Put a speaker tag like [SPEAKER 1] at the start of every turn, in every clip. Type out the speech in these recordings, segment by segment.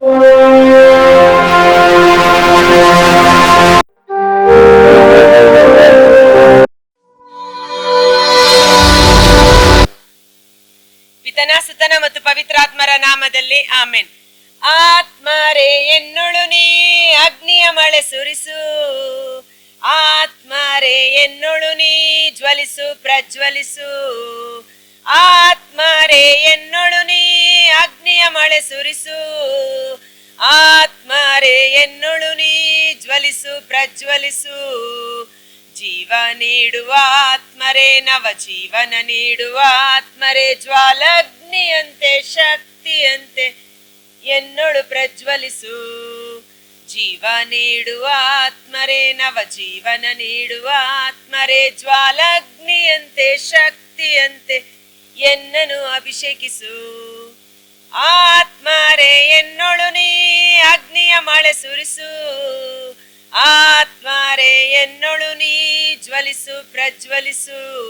[SPEAKER 1] ಪಿತನ ಸುತನ ಮತ್ತು ಪವಿತ್ರಾತ್ಮರ ನಾಮದಲ್ಲಿ ಆಮೆನ್. ಆತ್ಮರೇ, ಎನ್ನೊಳು ನೀ, ಅಗ್ನಿಯ ಮಳೆ ಸುರಿಸು. ಆತ್ಮರೇ, ಎನ್ನೊಳು ನೀ, ಜ್ವಲಿಸು, ಪ್ರಜ್ವಲಿಸು. ಆತ್ಮರೇ ಎನ್ನೊಳು ನೀ, ಅಗ್ನಿಯ ಮಳೆ ಸುರಿಸು. ಆತ್ಮರೇ ಎನ್ನೊಳು ನೀ, ಜ್ವಲಿಸು, ಪ್ರಜ್ವಲಿಸು. ಜೀವ ನೀಡುವ ಆತ್ಮರೇ, ನವ ಜೀವನ ನೀಡುವ ಆತ್ಮರೇ, ಜ್ವಾಲಗ್ನಿಯಂತೆ, ಶಕ್ತಿಯಂತೆ ಎನ್ನೊಳು ಪ್ರಜ್ವಲಿಸು. ಜೀವ ನೀಡುವ ಆತ್ಮರೇ, ನವ ಜೀವನ ನೀಡುವ ಆತ್ಮರೇ, ಜ್ವಾಲಗ್ನಿಯಂತೆ, ಶಕ್ತಿಯಂತೆ ಎನ್ನನು ಅಭಿಷೇಕಿಸು. ಆತ್ಮಾರೆ ಎನ್ನೊಳು ನೀ ಅಗ್ನಿಯ ಮಳೆ ಸುರಿಸು. ಆತ್ಮಾರೆ ಎನ್ನೊಳು ನೀ ಜ್ವಲಿಸು, ಪ್ರಜ್ವಲಿಸು.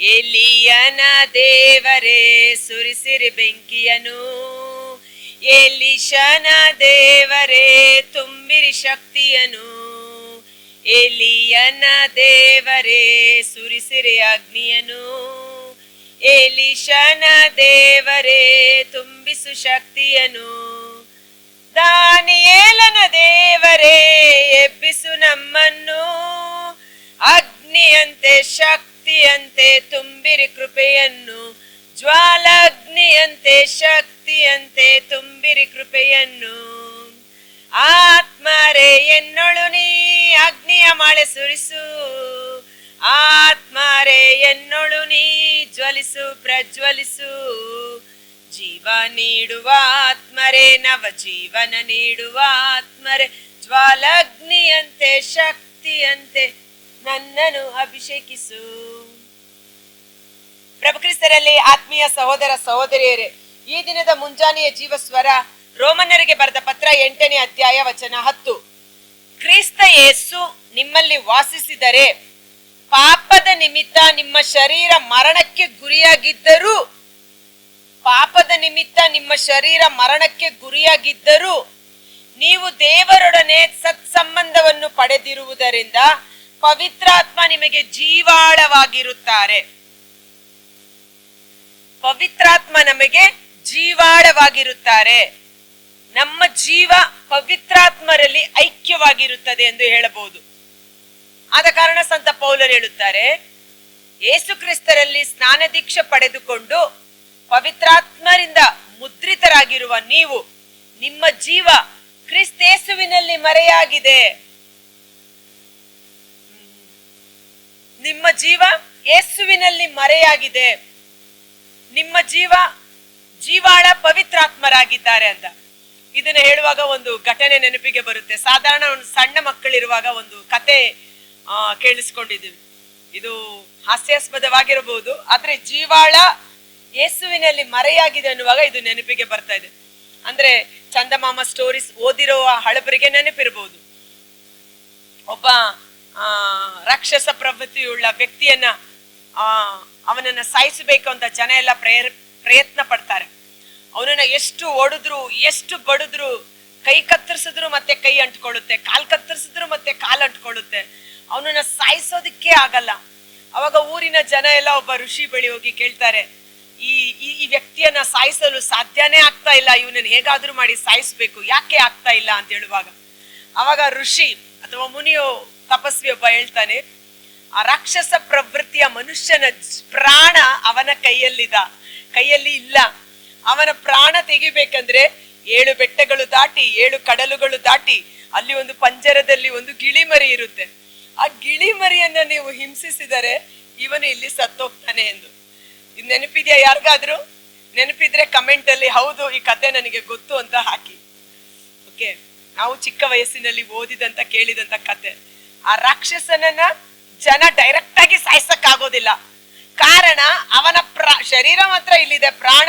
[SPEAKER 1] ಎಲಿಯನ ದೇವರೇ, ಸುರಿಸಿರಿ ಬೆಂಕಿಯನು. ಎಲಿಶನ ದೇವರೇ, ತುಂಬಿರಿ ಶಕ್ತಿಯನು. ಎಲಿಯನ ದೇವರೇ, ಸುರಿಸಿರಿ ಅಗ್ನಿಯನು. ಎಲಿಶನ ದೇವರೇ, ತುಂಬಿಸು ಶಕ್ತಿಯನು ದಾನಿಯೇಲನ ದೇವರೇ, ಎಬ್ಬಿಸು ನಮ್ಮನ್ನು. ಅಗ್ನಿಯಂತೆ, ಶಕ್ತಿಯಂತೆ ತುಂಬಿರಿ ಕೃಪೆಯನ್ನು. ಜ್ವಾಲಾಗ್ನಿಯಂತೆ, ಶಕ್ತಿಯಂತೆ ತುಂಬಿರಿ ಕೃಪೆಯನ್ನು. ಆತ್ಮರೇ, ಎನ್ನೊಳು ನೀ, ಅಗ್ನಿಯ ಮಳೆ ಸುರಿಸು. ಆತ್ಮರೇ ಎನ್ನೊಳು ನೀ, ಜ್ವಲಿಸು, ಪ್ರಜ್ವಲಿಸು. ಜೀವ ನೀಡುವ ಆತ್ಮರೇ, ನವ ಜೀವನ ನೀಡುವ ಆತ್ಮರೇ. ಜ್ವಾಲಗ್ನಿಯಂತೆ, ಶಕ್ತಿಯಂತೆ ನನ್ನನ್ನು ಅಭಿಷೇಕಿಸು. ಪ್ರಭು ಕ್ರಿಸ್ತರಲ್ಲಿ ಆತ್ಮೀಯ ಸಹೋದರ ಸಹೋದರಿಯರೇ, ಈ ದಿನದ ಮುಂಜಾನೆಯ ಜೀವ ಸ್ವರ ರೋಮನ್ನರಿಗೆ ಬರೆದ ಪತ್ರ ಎಂಟನೇ ಅಧ್ಯಾಯ ವಚನ ಹತ್ತು. ಕ್ರಿಸ್ತ ಯೇಸು ನಿಮ್ಮಲ್ಲಿ ವಾಸಿಸಿದರೆ ಪಾಪದ ನಿಮಿತ್ತ ನಿಮ್ಮ ಶರೀರ ಮರಣಕ್ಕೆ ಗುರಿಯಾಗಿದ್ದರೂ, ಪಾಪದ ನಿಮಿತ್ತ ನಿಮ್ಮ ಶರೀರ ಮರಣಕ್ಕೆ ಗುರಿಯಾಗಿದ್ದರೂ, ನೀವು ದೇವರೊಡನೆ ಸತ್ಸಂಬಂಧವನ್ನು ಪಡೆದಿರುವುದರಿಂದ ಪವಿತ್ರಾತ್ಮ ನಿಮಗೆ ಜೀವಾಳವಾಗಿರುತ್ತಾರೆ. ಪವಿತ್ರಾತ್ಮ ನಮಗೆ ಜೀವಾಳವಾಗಿರುತ್ತಾರೆ. ನಮ್ಮ ಜೀವ ಪವಿತ್ರಾತ್ಮರಲ್ಲಿ ಐಕ್ಯವಾಗಿರುತ್ತದೆ ಎಂದು ಹೇಳಬಹುದು. ಆದ ಕಾರಣ ಸಂತ ಪೌಲರು ಹೇಳುತ್ತಾರೆ, ಯೇಸು ಕ್ರಿಸ್ತರಲ್ಲಿ ಸ್ನಾನ ದೀಕ್ಷೆ ಪಡೆದುಕೊಂಡು ಪವಿತ್ರಾತ್ಮರಿಂದ ಮುದ್ರಿತರಾಗಿರುವ ನೀವು, ನಿಮ್ಮ ಜೀವ ಕ್ರಿಸ್ತೇಸುವಿನಲ್ಲಿ ಮರೆಯಾಗಿದೆ. ನಿಮ್ಮ ಜೀವ ಯೇಸುವಿನಲ್ಲಿ ಮರೆಯಾಗಿದೆ. ನಿಮ್ಮ ಜೀವ ಜೀವಾಳ ಪವಿತ್ರಾತ್ಮರಾಗಿದ್ದಾರೆ ಅಂತ. ಇದನ್ನ ಹೇಳುವಾಗ ಒಂದು ಘಟನೆ ನೆನಪಿಗೆ ಬರುತ್ತೆ. ಸಾಧಾರಣ ಒಂದು ಸಣ್ಣ ಮಕ್ಕಳಿರುವಾಗ ಒಂದು ಕತೆ ಕೇಳಿಸ್ಕೊಂಡಿದ್ದೀವಿ. ಇದು ಹಾಸ್ಯಾಸ್ಪದವಾಗಿರಬಹುದು ಆದ್ರೆ ಜೀವಾಳ ಯೇಸುವಿನಲ್ಲಿ ಮರೆಯಾಗಿದೆ ಅನ್ನುವಾಗ ಇದು ನೆನಪಿಗೆ ಬರ್ತಾ ಇದೆ. ಅಂದ್ರೆ ಚಂದಮಾಮ ಸ್ಟೋರೀಸ್ ಓದಿರೋ ಹಳಬರಿಗೆ ನೆನಪಿರಬಹುದು ಒಬ್ಬ ಆ, ರಾಕ್ಷಸ ಪ್ರವೃತ್ತಿಯುಳ್ಳ ವ್ಯಕ್ತಿಯನ್ನ ಆ ಅವನನ್ನ ಸಾಯಿಸಬೇಕು ಅಂತ ಜನ ಎಲ್ಲ ಪ್ರಯರ್ ಪ್ರಯತ್ನ ಪಡ್ತಾರೆ. ಅವನನ್ನ ಎಷ್ಟು ಒಡೆದ್ರು ಎಷ್ಟು ಬಡಿದ್ರು ಕೈ ಕತ್ತರಿಸಿದ್ರು ಮತ್ತೆ ಕೈ ಅಂಟ್ಕೊಳ್ಳುತ್ತೆ ಕಾಲ್ ಕತ್ತರಿಸಿದ್ರು ಮತ್ತೆ ಕಾಲ್ ಅಂಟ್ಕೊಳ್ಳುತ್ತೆ. ಅವನನ್ನ ಸಾಯಿಸೋದಕ್ಕೆ ಆಗಲ್ಲ. ಅವಾಗ ಊರಿನ ಜನ ಎಲ್ಲ ಒಬ್ಬ ಋಷಿ ಬಳಿ ಹೋಗಿ ಕೇಳ್ತಾರೆ, ಈ ಈ ವ್ಯಕ್ತಿಯನ್ನ ಸಾಯಿಸಲು ಸಾಧ್ಯನೇ ಆಗ್ತಾ ಇಲ್ಲ, ಇವನನ್ನ ಹೇಗಾದ್ರೂ ಮಾಡಿ ಸಾಯಿಸ್ಬೇಕು, ಯಾಕೆ ಆಗ್ತಾ ಇಲ್ಲ ಅಂತ ಹೇಳುವಾಗ, ಅವಾಗ ಋಷಿ ಅಥವಾ ಮುನಿಯೋ ತಪಸ್ವಿ ಒಬ್ಬ ಹೇಳ್ತಾನೆ, ಆ ರಾಕ್ಷಸ ಪ್ರವೃತ್ತಿಯ ಮನುಷ್ಯನ ಪ್ರಾಣ ಅವನ ಕೈಯಲ್ಲಿದ, ಕೈಯಲ್ಲಿ ಇಲ್ಲ. ಅವನ ಪ್ರಾಣ ತೆಗಿಬೇಕಂದ್ರೆ ಏಳು ಬೆಟ್ಟಗಳು ದಾಟಿ, ಏಳು ಕಡಲುಗಳು ದಾಟಿ, ಅಲ್ಲಿ ಒಂದು ಪಂಜರದಲ್ಲಿ ಒಂದು ಗಿಳಿಮರಿ ಇರುತ್ತೆ. ಆ ಗಿಳಿಮರಿಯನ್ನ ನೀವು ಹಿಂಸಿಸಿದರೆ ಇವನು ಇಲ್ಲಿ ಸತ್ತೋಗ್ತಾನೆ ಎಂದು. ಇದು ನೆನಪಿದ್ಯಾ ಯಾರಿಗಾದ್ರೂ? ನೆನಪಿದ್ರೆ ಕಮೆಂಟ್ ಅಲ್ಲಿ, ಹೌದು, ಈ ಕತೆ ನನಗೆ ಗೊತ್ತು ಅಂತ ಹಾಕಿ. ಓಕೆ ನಾವು ಚಿಕ್ಕ ವಯಸ್ಸಿನಲ್ಲಿ ಓದಿದಂತ, ಕೇಳಿದಂತ ಕತೆ. ಆ ರಾಕ್ಷಸನನ್ನ ಜನ ಡೈರೆಕ್ಟ್ ಆಗಿ ಸಾಯ್ಸಕ್ ಆಗೋದಿಲ್ಲ ಕಾರಣ, ಅವನ ಪ್ರ, ಶರೀರ ಮಾತ್ರ ಇಲ್ಲಿದೆ. ಪ್ರಾಣ,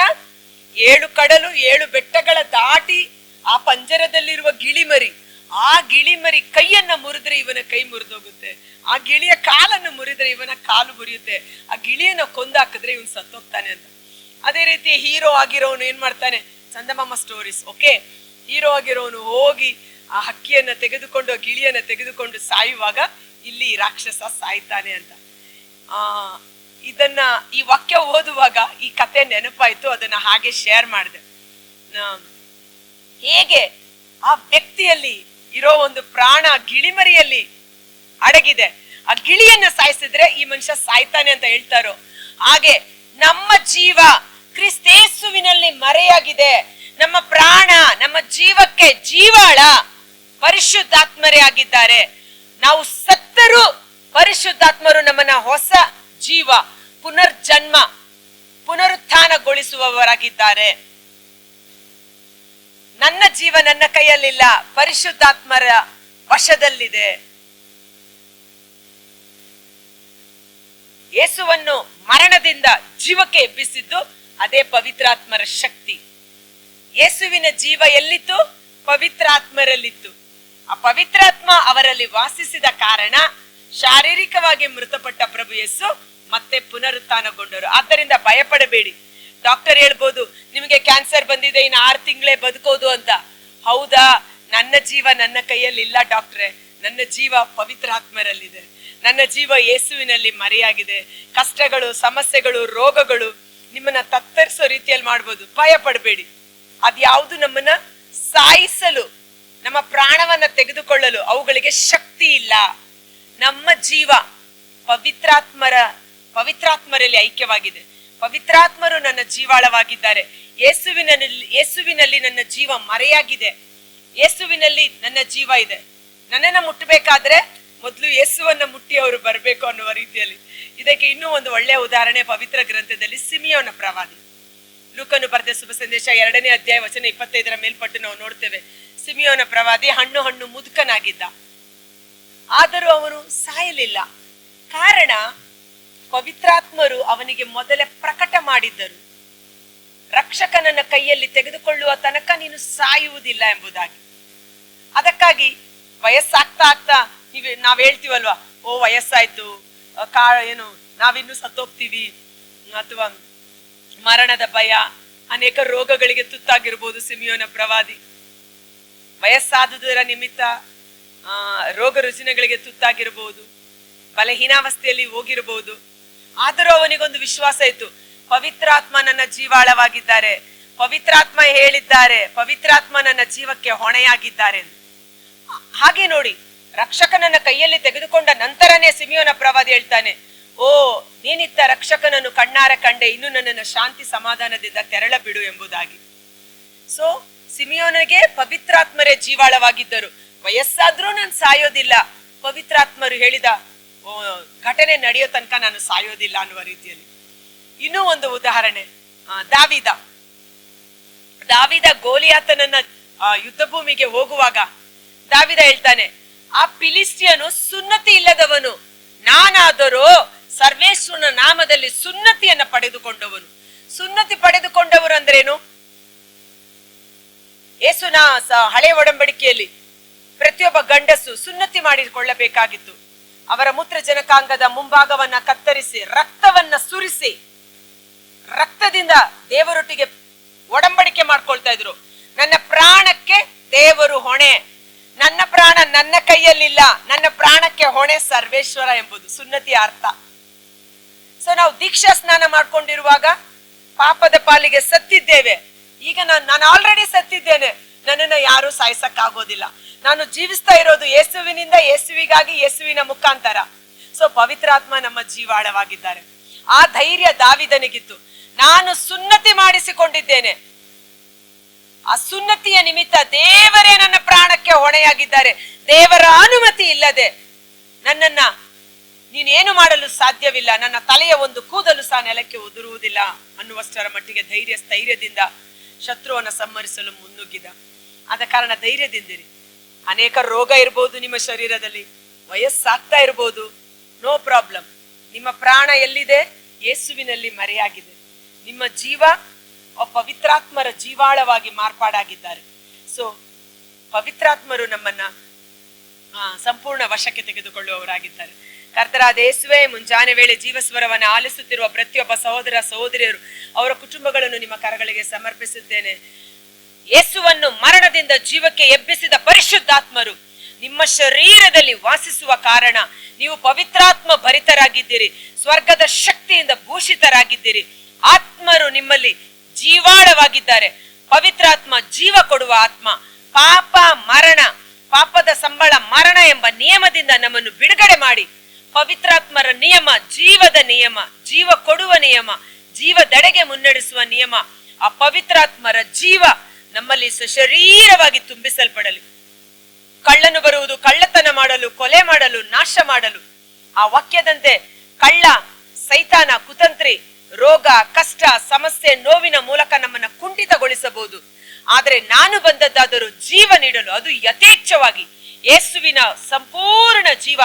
[SPEAKER 1] ಏಳು ಕಡಲು, ಏಳು ಬೆಟ್ಟಗಳ ದಾಟಿ ಆ ಪಂಜರದಲ್ಲಿರುವ ಗಿಳಿಮರಿ ಆ ಗಿಳಿ ಮರಿ ಕೈಯನ್ನ ಮುರಿದ್ರೆ ಇವನ ಕೈ ಮುರಿದೋಗುತ್ತೆ. ಆ ಗಿಳಿಯ ಕಾಲನ್ನು ಮುರಿದ್ರೆ ಇವನ ಕಾಲು ಮುರಿಯುತ್ತೆ. ಆ ಗಿಳಿಯನ್ನ ಕೊಂದಾಕಿದ್ರೆ ಇವನ್ ಸತ್ತೋಗ್ತಾನೆ ಅಂತ. ಅದೇ ರೀತಿ ಹೀರೋ ಆಗಿರೋನು ಏನ್ ಮಾಡ್ತಾನೆ? ಚಂದಮಾಮ ಸ್ಟೋರೀಸ್ ಓಕೆ ಹೀರೋ ಆಗಿರೋನು ಹೋಗಿ ಆ ಹಕ್ಕಿಯನ್ನ ತೆಗೆದುಕೊಂಡು, ಆ ಗಿಳಿಯನ್ನ ತೆಗೆದುಕೊಂಡು ಸಾಯುವಾಗ ಇಲ್ಲಿ ರಾಕ್ಷಸ ಸಾಯ್ತಾನೆ ಅಂತ. ಆ, ಇದನ್ನ ಈ ವಾಕ್ಯ ಓದುವಾಗ ಈ ಕತೆ ನೆನಪಾಯ್ತು, ಅದನ್ನ ಹಾಗೆ ಶೇರ್ ಮಾಡಿದೆ. ಹೇಗೆ ಆ ವ್ಯಕ್ತಿಯಲ್ಲಿ ಇರೋ ಒಂದು ಪ್ರಾಣ ಗಿಳಿಮರಿಯಲ್ಲಿ ಅಡಗಿದೆ. ಆ ಗಿಳಿಯನ್ನ ಸಾಯಿಸಿದ್ರೆ ಈ ಮನುಷ್ಯ ಸಾಯ್ತಾನೆ ಅಂತ ಹೇಳ್ತಾರೋ? ಹಾಗೆ ನಮ್ಮ ಜೀವ ಕ್ರಿಸ್ತೇಸುವಿನಲ್ಲಿ ಮರೆಯಾಗಿದೆ. ನಮ್ಮ ಪ್ರಾಣ, ನಮ್ಮ ಜೀವಕ್ಕೆ ಜೀವಾಳ ಪರಿಶುದ್ಧಾತ್ಮರೇ ಆಗಿದ್ದಾರೆ. ನಾವು ಸತ್ತರು ಪರಿಶುದ್ಧಾತ್ಮರು ನಮ್ಮನ್ನ ಹೊಸ ಜೀವ, ಪುನರ್ಜನ್ಮ, ಪುನರುತ್ಥಾನಗೊಳಿಸುವವರಾಗಿದ್ದಾರೆ. ನನ್ನ ಜೀವ ನನ್ನ ಕೈಯಲ್ಲಿಲ್ಲ. ಪರಿಶುದ್ಧಾತ್ಮರ ವಶದಲ್ಲಿದೆ. ಯೇಸುವನ್ನು ಮರಣದಿಂದ ಜೀವಕ್ಕೆ ಎಬ್ಬಿಸಿದ್ದು ಅದೇ ಪವಿತ್ರಾತ್ಮರ ಶಕ್ತಿ. ಯೇಸುವಿನ ಜೀವ ಎಲ್ಲಿತ್ತು? ಪವಿತ್ರಾತ್ಮರಲ್ಲಿತ್ತು. ಆ ಪವಿತ್ರಾತ್ಮ ಅವರಲ್ಲಿ ವಾಸಿಸಿದ ಕಾರಣ ಶಾರೀರಿಕವಾಗಿ ಮೃತಪಟ್ಟ ಪ್ರಭು ಯೇಸು ಮತ್ತೆ ಪುನರುತ್ಥಾನಗೊಂಡರು. ಆದ್ದರಿಂದ ಭಯಪಡಬೇಡಿ. ಡಾಕ್ಟರ್ ಹೇಳ್ಬೋದು, ನಿಮಗೆ ಕ್ಯಾನ್ಸರ್ ಬಂದಿದೆ, ಇನ್ನು ಆರು ತಿಂಗಳೇ ಬದುಕೋದು ಅಂತ. ಹೌದಾ? ನನ್ನ ಜೀವ ನನ್ನ ಕೈಯಲ್ಲಿ ಇಲ್ಲ ಡಾಕ್ಟ್ರೆ. ನನ್ನ ಜೀವ ಪವಿತ್ರಾತ್ಮರಲ್ಲಿದೆ ನನ್ನ ಜೀವ ಯೇಸುವಿನಲ್ಲಿ ಮರೆಯಾಗಿದೆ. ಕಷ್ಟಗಳು, ಸಮಸ್ಯೆಗಳು, ರೋಗಗಳು ನಿಮ್ಮನ್ನ ತತ್ತರಿಸೋ ರೀತಿಯಲ್ಲಿ ಮಾಡ್ಬೋದು. ಭಯ ಪಡಬೇಡಿ. ಅದ್ಯಾವುದು ನಮ್ಮನ್ನ ಸಾಯಿಸಲು, ನಮ್ಮ ಪ್ರಾಣವನ್ನ ತೆಗೆದುಕೊಳ್ಳಲು ಅವುಗಳಿಗೆ ಶಕ್ತಿ ಇಲ್ಲ. ನಮ್ಮ ಜೀವ ಪವಿತ್ರಾತ್ಮರ, ಪವಿತ್ರಾತ್ಮರಲ್ಲಿ ಐಕ್ಯವಾಗಿದೆ. ಪವಿತ್ರಾತ್ಮರು ನನ್ನ ಜೀವಾಳವಾಗಿದ್ದಾರೆ. ಯೇಸುವಿನಲ್ಲಿ ಯೇಸುವಿನಲ್ಲಿ ನನ್ನ ಜೀವ ಮರೆಯಾಗಿದೆ. ಯೇಸುವಿನಲ್ಲಿ ನನ್ನ ಜೀವ ಇದೆ. ನನ್ನನ್ನ ಮುಟ್ಟಬೇಕಾದ್ರೆ ಮೊದಲು ಯೇಸುವನ್ನ ಮುಟ್ಟಿ ಅವರು ಬರಬೇಕು ಅನ್ನುವ ರೀತಿಯಲ್ಲಿ. ಇದಕ್ಕೆ ಇನ್ನೂ ಒಂದು ಒಳ್ಳೆಯ ಉದಾಹರಣೆ ಪವಿತ್ರ ಗ್ರಂಥದಲ್ಲಿ ಸಿಮಿಯೋನ ಪ್ರವಾದಿ. ಲೂಕನು ಬರೆದ ಶುಭ ಸಂದೇಶ ಎರಡನೇ ಅಧ್ಯಾಯ ವಚನ ಇಪ್ಪತ್ತೈದರ ಮೇಲ್ಪಟ್ಟು ನಾವು ನೋಡ್ತೇವೆ. ಸಿಮಿಯೋನ ಪ್ರವಾದಿ ಹಣ್ಣು ಹಣ್ಣು ಮುದುಕನಾಗಿದ್ದ. ಆದರೂ ಅವನು ಸಾಯಲಿಲ್ಲ. ಕಾರಣ ಪವಿತ್ರಾತ್ಮರು ಅವನಿಗೆ ಮೊದಲೇ ಪ್ರಕಟ ಮಾಡಿದ್ದರು. ರಕ್ಷಕನನ್ನ ಕೈಯಲ್ಲಿ ತೆಗೆದುಕೊಳ್ಳುವ ತನಕ ನೀನು ಸಾಯುವುದಿಲ್ಲ ಎಂಬುದಾಗಿ. ಅದಕ್ಕಾಗಿ ವಯಸ್ಸಾಗ್ತಾ ಆಗ್ತಾ ನೀವ್, ನಾವ್ ಹೇಳ್ತೀವಲ್ವಾ, ಓ ವಯಸ್ಸಾಯ್ತು ಕಾ, ಏನು, ನಾವಿನ್ನು ಸತ್ತೋಗ್ತೀವಿ, ಅಥವಾ ಮರಣದ ಭಯ, ಅನೇಕ ರೋಗಗಳಿಗೆ ತುತ್ತಾಗಿರ್ಬೋದು ಸಿಮಿಯೋನ ಪ್ರವಾದಿ. ವಯಸ್ಸಾದುದರ ನಿಮಿತ್ತ ರೋಗ ರುಜಿನಗಳಿಗೆ ತುತ್ತಾಗಿರ್ಬೋದು, ಬಲಹೀನಾವಸ್ಥೆಯಲ್ಲಿ ಹೋಗಿರಬಹುದು ಆದರೂ ಅವನಿಗೊಂದು ವಿಶ್ವಾಸ ಇತ್ತು. ಪವಿತ್ರಾತ್ಮ ನನ್ನ ಜೀವಾಳವಾಗಿದ್ದಾರೆ. ಪವಿತ್ರಾತ್ಮ ಹೇಳಿದ್ದಾರೆ. ಪವಿತ್ರಾತ್ಮ ನನ್ನ ಜೀವಕ್ಕೆ ಹೊಣೆಯಾಗಿದ್ದಾರೆ ಹಾಗೆ ನೋಡಿ ರಕ್ಷಕನನ್ನ ಕೈಯಲ್ಲಿ ತೆಗೆದುಕೊಂಡ ನಂತರನೇ ಸಿಮಿಯೋನ ಪ್ರವಾದಿ ಹೇಳ್ತಾನೆ, ಓ ನೀನಿತ್ತ ರಕ್ಷಕನನ್ನು ಕಣ್ಣಾರ ಕಂಡೆ ಇನ್ನು ನನ್ನನ್ನು ಶಾಂತಿ ಸಮಾಧಾನದಿಂದ ತೆರಳ ಬಿಡು ಎಂಬುದಾಗಿ. ಸೊ ಸಿಮಿಯೋನಿಗೆ ಪವಿತ್ರಾತ್ಮರೇ ಜೀವಾಳವಾಗಿದ್ದರು. ವಯಸ್ಸಾದ್ರೂ ನಾನು ಸಾಯೋದಿಲ್ಲ. ಪವಿತ್ರಾತ್ಮರು ಹೇಳಿದ ಘಟನೆ ನಡೆಯೋ ತನಕ ನಾನು ಸಾಯೋದಿಲ್ಲ ಅನ್ನುವ ರೀತಿಯಲ್ಲಿ. ಇನ್ನೂ ಒಂದು ಉದಾಹರಣೆ ದಾವಿದ. ದಾವಿದ ಗೋಲಿಯಾತನನ್ನ ಯುದ್ಧ ಭೂಮಿಗೆ ಹೋಗುವಾಗ ದಾವಿದ ಹೇಳ್ತಾನೆ, ಆ ಪಿಲಿಸ್ಟಿಯನು ಸುನ್ನತಿ ಇಲ್ಲದವನು. ನಾನಾದರೂ ಸರ್ವೇಶ್ವರನ ನಾಮದಲ್ಲಿ ಸುನ್ನತಿಯನ್ನ ಪಡೆದುಕೊಂಡವನು ಸುನ್ನತಿ ಪಡೆದುಕೊಂಡವರು ಅಂದ್ರೇನು? ಯೇಸುನ ಸ- ಹಳೆ ಒಡಂಬಡಿಕೆಯಲ್ಲಿ ಪ್ರತಿಯೊಬ್ಬ ಗಂಡಸು ಸುನ್ನತಿ ಮಾಡಿಕೊಳ್ಳಬೇಕಾಗಿತ್ತು. ಅವರ ಮೂತ್ರ ಜನಕಾಂಗದ ಮುಂಭಾಗವನ್ನ ಕತ್ತರಿಸಿ, ರಕ್ತವನ್ನ ಸುರಿಸಿ, ರಕ್ತದಿಂದ ದೇವರೊಟ್ಟಿಗೆ ಒಡಂಬಡಿಕೆ ಮಾಡ್ಕೊಳ್ತಾ ಇದ್ರು. ನನ್ನ ಪ್ರಾಣಕ್ಕೆ ದೇವರು ಹೊಣೆ. ನನ್ನ ಪ್ರಾಣ ನನ್ನ ಕೈಯಲ್ಲಿಲ್ಲ. ನನ್ನ ಪ್ರಾಣಕ್ಕೆ ಹೊಣೆ ಸರ್ವೇಶ್ವರ ಎಂಬುದು ಸುನ್ನತಿ ಅರ್ಥ. ಸೊ ನಾವು ದೀಕ್ಷಾ ಸ್ನಾನ ಮಾಡ್ಕೊಂಡಿರುವಾಗ ಪಾಪದ ಪಾಲಿಗೆ ಸತ್ತಿದ್ದೇವೆ. ಈಗ ನಾನು ನಾನು ಆಲ್ರೆಡಿ ಸತ್ತಿದ್ದೇನೆ. ನನ್ನನ್ನು ಯಾರು ಸಾಯಿಸಕ್ಕಾಗೋದಿಲ್ಲ. ನಾನು ಜೀವಿಸ್ತಾ ಇರೋದು ಯೇಸುವಿನಿಂದ, ಯೇಸುವಿಗಾಗಿ, ಯೇಸುವಿನ ಮುಖಾಂತರ. ಸೊ ಪವಿತ್ರಾತ್ಮ ನಮ್ಮ ಜೀವಾಳವಾಗಿದ್ದಾರೆ. ಆ ಧೈರ್ಯ ದಾವಿದನಿಗಿತ್ತು. ನಾನು ಸುನ್ನತಿ ಮಾಡಿಸಿಕೊಂಡಿದ್ದೇನೆ. ಆ ಸುನ್ನತಿಯ ನಿಮಿತ್ತ ದೇವರೇ ನನ್ನ ಪ್ರಾಣಕ್ಕೆ ಹೊಣೆಯಾಗಿದ್ದಾರೆ. ದೇವರ ಅನುಮತಿ ಇಲ್ಲದೆ ನನ್ನನ್ನ ನೀನೇನು ಮಾಡಲು ಸಾಧ್ಯವಿಲ್ಲ. ನನ್ನ ತಲೆಯ ಒಂದು ಕೂದಲು ಸಹ ನೆಲಕ್ಕೆ ಉದುರುವುದಿಲ್ಲ ಅನ್ನುವಷ್ಟರ ಮಟ್ಟಿಗೆ ಧೈರ್ಯ, ಸ್ಥೈರ್ಯದಿಂದ ಶತ್ರುವನ್ನ ಸಂಹರಿಸಲು ಮುನ್ನುಗ್ಗಿದ. ಆದ ಕಾರಣ ಧೈರ್ಯದಿಂದಿರಿ. ಅನೇಕ ರೋಗ ಇರ್ಬೋದು ನಿಮ್ಮ ಶರೀರದಲ್ಲಿ. ವಯಸ್ಸಾಗ್ತಾ ಇರ್ಬೋದು. ನೋ ಪ್ರಾಬ್ಲಮ್ ನಿಮ್ಮ ಪ್ರಾಣ ಎಲ್ಲಿದೆ? ಯೇಸುವಿನಲ್ಲಿ ಮರೆಯಾಗಿದೆ. ನಿಮ್ಮ ಜೀವ ಪವಿತ್ರಾತ್ಮರ ಜೀವಾಳವಾಗಿ ಮಾರ್ಪಾಡಾಗಿದ್ದಾರೆ. ಸೊ ಪವಿತ್ರಾತ್ಮರು ನಮ್ಮನ್ನ ಸಂಪೂರ್ಣ ವಶಕ್ಕೆ ತೆಗೆದುಕೊಳ್ಳುವವರಾಗಿದ್ದಾರೆ. ಕರ್ತರಾದ ಯೇಸುವೆ, ಮುಂಜಾನೆ ವೇಳೆ ಜೀವಸ್ವರವನ್ನು ಆಲಿಸುತ್ತಿರುವ ಪ್ರತಿಯೊಬ್ಬ ಸಹೋದರ ಸಹೋದರಿಯರು, ಅವರ ಕುಟುಂಬಗಳನ್ನು ನಿಮ್ಮ ಕರಗಳಿಗೆ ಸಮರ್ಪಿಸಿದ್ದೇನೆ ಯೇಸುವನ್ನು ಮರಣದಿಂದ ಜೀವಕ್ಕೆ ಎಬ್ಬಿಸಿದ ಪರಿಶುದ್ಧಾತ್ಮರು ನಿಮ್ಮ ಶರೀರದಲ್ಲಿ ವಾಸಿಸುವ ಕಾರಣ ನೀವು ಪವಿತ್ರಾತ್ಮ ಭರಿತರಾಗಿದ್ದೀರಿ, ಸ್ವರ್ಗದ ಶಕ್ತಿಯಿಂದ ಭೂಷಿತರಾಗಿದ್ದೀರಿ. ಆತ್ಮರು ನಿಮ್ಮಲ್ಲಿ ಜೀವಾಳವಾಗಿದ್ದಾರೆ. ಪವಿತ್ರಾತ್ಮ ಜೀವ ಕೊಡುವ ಆತ್ಮ. ಪಾಪ ಮರಣ, ಪಾಪದ ಸಂಬಳ ಮರಣ ಎಂಬ ನಿಯಮದಿಂದ ನಮ್ಮನ್ನು ಬಿಡುಗಡೆ ಮಾಡಿ. ಪವಿತ್ರಾತ್ಮರ ನಿಯಮ ಜೀವದ ನಿಯಮ, ಜೀವ ಕೊಡುವ ನಿಯಮ, ಜೀವದೆಡೆಗೆ ಮುನ್ನಡೆಸುವ ನಿಯಮ. ಆ ಪವಿತ್ರಾತ್ಮರ ಜೀವ ನಮ್ಮಲ್ಲಿ ಸುಶರೀರವಾಗಿ ತುಂಬಿಸಲ್ಪಡಲಿ. ಕಳ್ಳನು ಬರುವುದು ಕಳ್ಳತನ ಮಾಡಲು, ಕೊಲೆ ಮಾಡಲು, ನಾಶ ಮಾಡಲು. ಆ ವಾಕ್ಯದಂತೆ ಕಳ್ಳ, ಸೈತಾನ, ಕುತಂತ್ರಿ, ರೋಗ, ಕಷ್ಟ, ಸಮಸ್ಯೆ, ನೋವಿನ ಮೂಲಕ ನಮ್ಮನ್ನ ಕುಂಠಿತಗೊಳಿಸಬಹುದು. ಆದರೆ ನಾನು ಬಂದದ್ದಾದರೂ ಜೀವ ನೀಡಲು ಅದು ಯಥೇಚ್ಛವಾಗಿ ಯೇಸುವಿನ ಸಂಪೂರ್ಣ ಜೀವ,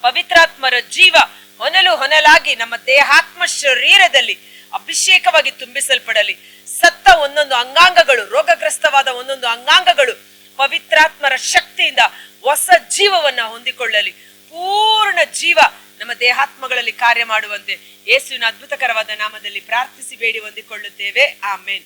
[SPEAKER 1] ಪವಿತ್ರಾತ್ಮರ ಜೀವ, ಹೊನಲು ಹೊನಲಾಗಿ ನಮ್ಮ ದೇಹಾತ್ಮ ಶರೀರದಲ್ಲಿ ಅಭಿಷೇಕವಾಗಿ ತುಂಬಿಸಲ್ಪಡಲಿ. ಸತ್ತ ಒಂದೊಂದು ಅಂಗಾಂಗಗಳು, ರೋಗಗ್ರಸ್ತವಾದ ಒಂದೊಂದು ಅಂಗಾಂಗಗಳು ಪವಿತ್ರಾತ್ಮರ ಶಕ್ತಿಯಿಂದ ಹೊಸ ಜೀವವನ್ನ ಹೊಂದಿಕೊಳ್ಳಲಿ. ಪೂರ್ಣ ಜೀವ ನಮ್ಮ ದೇಹಾತ್ಮಗಳಲ್ಲಿ ಕಾರ್ಯ ಮಾಡುವಂತೆ ಯೇಸುವಿನ ಅದ್ಭುತಕರವಾದ ನಾಮದಲ್ಲಿ ಪ್ರಾರ್ಥಿಸಿ ಬೇಡಿ ಹೊಂದಿಕೊಳ್ಳುತ್ತೇವೆ. ಆಮೇನ್.